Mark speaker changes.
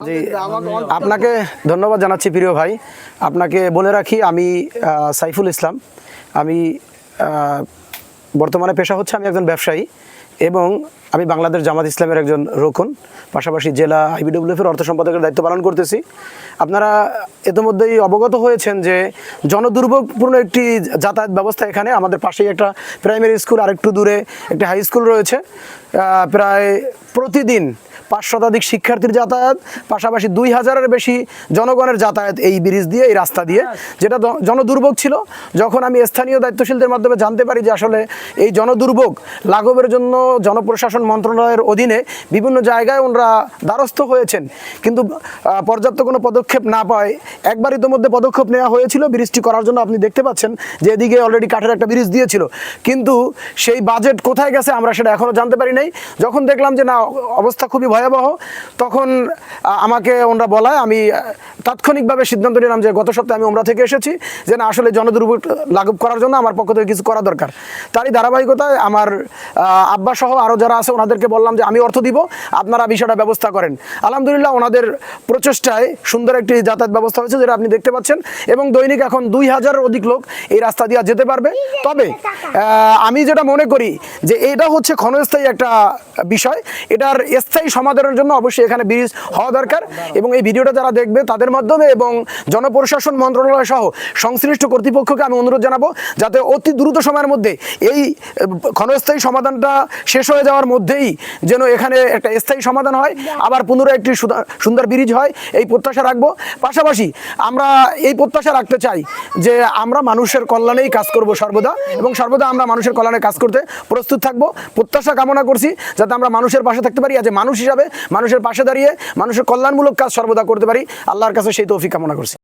Speaker 1: জি আপনাকে ধন্যবাদ জানাচ্ছি প্রিয় ভাই। আপনাকে বলে রাখি আমি সাইফুল ইসলাম। আমি বর্তমানে পেশা হচ্ছে আমি একজন ব্যবসায়ী এবং আমি বাংলাদেশ জামাত ইসলামের একজন রোকন। পাশাপাশি জেলা আইবিডব্লিউএফ এর অর্থ সম্পাদকের দায়িত্ব পালন করতেছি। আপনারা ইতিমধ্যেই অবগত হয়েছেন যে জনদুর্ভোগপূর্ণ একটি যাতায়াত ব্যবস্থা এখানে। আমাদের পাশেই একটা প্রাইমারি স্কুল আর একটু দূরে একটি হাই স্কুল রয়েছে। প্রায় প্রতিদিন পাঁচ শতাধিক শিক্ষার্থীর যাতায়াত, পাশাপাশি দুই হাজারের বেশি জনগণের যাতায়াত এই ব্রিজ দিয়ে, এই রাস্তা দিয়ে। যেটা জনদুর্ভোগ ছিল। যখন আমি স্থানীয় দায়িত্বশীলদের মাধ্যমে জানতে পারি যে আসলে এই জনদুর্ভোগ লাঘবের জন্য জনপ্রশাসন মন্ত্রণালয়ের অধীনে বিভিন্ন জায়গায় ওনারা দ্বারস্থ হয়েছেন। কিন্তু পর্যাপ্ত কোনো পদক্ষেপ না পায় একবার ইতিমধ্যে পদক্ষেপ নেওয়া হয়েছিল। ব্রিজটি করার জন্য আপনি দেখতে পাচ্ছেন যে এদিকে অলরেডি কাঠের একটা ব্রিজ দিয়েছিল। কিন্তু সেই বাজেট কোথায় গেছে আমরা সেটা এখনও জানতে পারি নাই। যখন দেখলাম যে না, অবস্থা খুবই ভয়াবহ তখন আমাকে ওনারা বলায় আমি তাৎক্ষণিকভাবে সিদ্ধান্ত নিলাম যে গত সপ্তাহে আমি ওমরা থেকে এসেছি যে না, আসলে জনদুর্ভোগ লাঘব করার জন্য আমার পক্ষ থেকে কিছু করা দরকার। তারই ধারাবাহিকতায় আমার আব্বা সহ আরও যারা আছে ওনাদেরকে বললাম যে আমি অর্থ দিব, আপনারা বিষয়টা ব্যবস্থা করেন। আলহামদুলিল্লাহ ওনাদের প্রচেষ্টায় সুন্দর একটি যাতায়াত ব্যবস্থা হয়েছে যেটা আপনি দেখতে পাচ্ছেন এবং দৈনিক এখন দুই হাজারের অধিক লোক এই রাস্তা দিয়ে যেতে পারবে। তবে আমি যেটা মনে করি যে এটা হচ্ছে ক্ষণস্থায়ী একটা বিষয়। এটার স্থায়ী সমাধানের জন্য অবশ্যই এখানে ব্রিজ হওয়া দরকার এবং এই ভিডিওটা যারা দেখবে তাদের মাধ্যমে এবং জনপ্রশাসন মন্ত্রণালয় সহ সংশ্লিষ্ট কর্তৃপক্ষকে আমি অনুরোধ জানাব যাতে অতি দ্রুত সময়ের মধ্যে এই ক্ষণস্থায়ী সমাধানটা শেষ হয়ে যাওয়ার মধ্যেই যেন এখানে একটা স্থায়ী সমাধান হয়, আবার পুনরায় একটি সুন্দর ব্রিজ হয়, এই প্রত্যাশা রাখব। পাশাপাশি আমরা এই প্রত্যাশা রাখতে চাই যে আমরা মানুষের কল্যাণেই কাজ করব সর্বদা এবং সর্বদা আমরা মানুষের কল্যাণে কাজ করতে প্রস্তুত থাকব। প্রত্যাশা কামনা করছি যাতে আমরা মানুষের পাশে থাকতে পারি আজ মানুষ হিসাবে মানুষের পাশে দাঁড়িয়ে মানুষের কল্যাণমূলক কাজ সর্বদা করতে পারি। আল্লাহর কাছে সেই তৌফিক কামনা করছি।